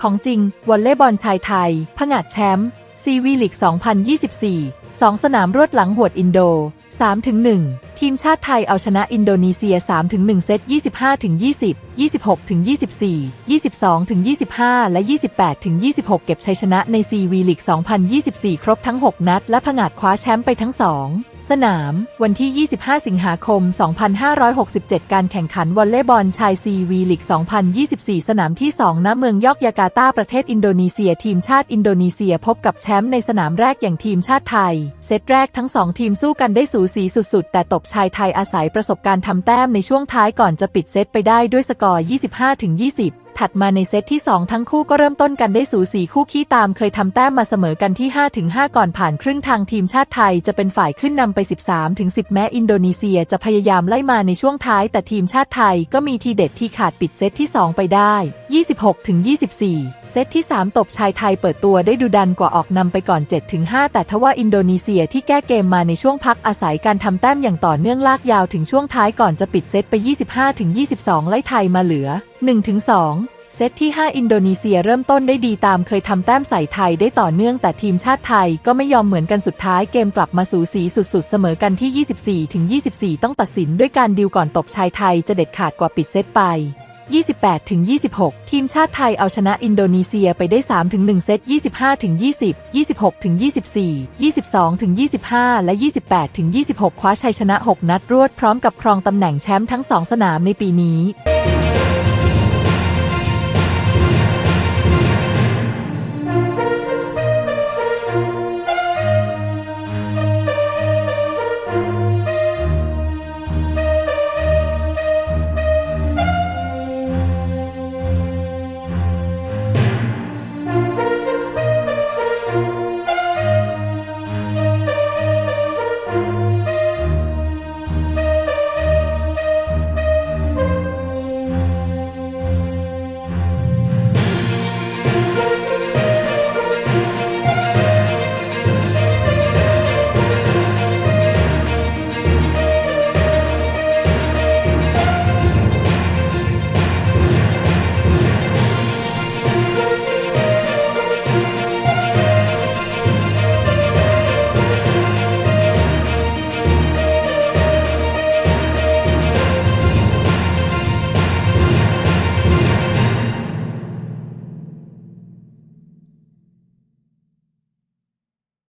ของจริงวอลเลย์บอลชายไทยผงาดแชมป์ซีวีลีก 2024 2 สนามรวดหลังหวดอินโด 3-1 ทีมชาติไทยเอาชนะอินโดนีเซีย 3-1 เซต 25-20 26-24 22-25 และ 28-26 เก็บชัยชนะในซีวีลีก 2024 ครบทั้ง 6 นัด และผงาดคว้าแชมป์ไปทั้ง 2 สนาม วันที่ 25 สิงหาคม 2567 การแข่งขันวอลเลย์บอลชายซีวีลีก 2024 สนามที่ 2 ณ เมืองยอกยาการ์ตาประเทศอินโดนีเซีย ทีมชาติอินโดนีเซียพบกับแชมป์ในสนามแรกอย่างทีมชาติไทยเซตแรกทั้ง 2 ทีมสู้กันได้สูสีสุดๆ แต่ตบชายไทยอาศัยประสบการณ์ทำแต้มในช่วงท้ายก่อนจะปิดเซตไปได้ด้วยสกอร์ 25-20 ถัดมาในเซตที่ 2 ทั้งคู่ก็เริ่มต้นกันได้สูสีคู่ขี้ตามเคยทำแต้มมาเสมอกันที่ 5-5 ก่อนผ่านครึ่งทางทีมชาติไทยจะเป็นฝ่ายขึ้นนำไป 13-10 แม้อินโดนีเซียจะพยายามไล่มาในช่วงท้าย แต่ทีมชาติไทยก็มีทีเด็ดที่ขาดปิดเซตที่ 2 ไปได้ 26-24 เซตที่ 3 ตบชายไทยเปิดตัวได้ดูดันกว่าออกนำไปก่อน 7-5 แต่ทว่าอินโดนีเซียที่แก้เกมมาในช่วงพักอาศัยการทำแต้มอย่างต่อเนื่องลากยาวถึงช่วงท้ายก่อนจะปิดเซตไป 25-22 ไล่ไทยมาเหลือ 1-2 เซตที่ 5 อินโดนีเซียเริ่มต้นได้ดีตามเคยทำแต้มใส่ไทยได้ต่อเนื่องแต่ทีมชาติไทยก็ไม่ยอมเหมือนกันสุดท้ายเกมกลับมาสูสีสุดๆ เสมอกันที่ 24-24 ต้องตัดสินด้วยการดิวก่อนตบชายไทยจะเด็ดขาดกว่าปิดเซตไป 28-26 ทีมชาติไทยเอาชนะอินโดนีเซียไปได้3-1เซต 25-20 26-24 22-25 และ 28-26 คว้าชัยชนะ 6 นัดรวดพร้อมกับครองตำแหน่งแชมป์ทั้ง 2 สนามในปีนี้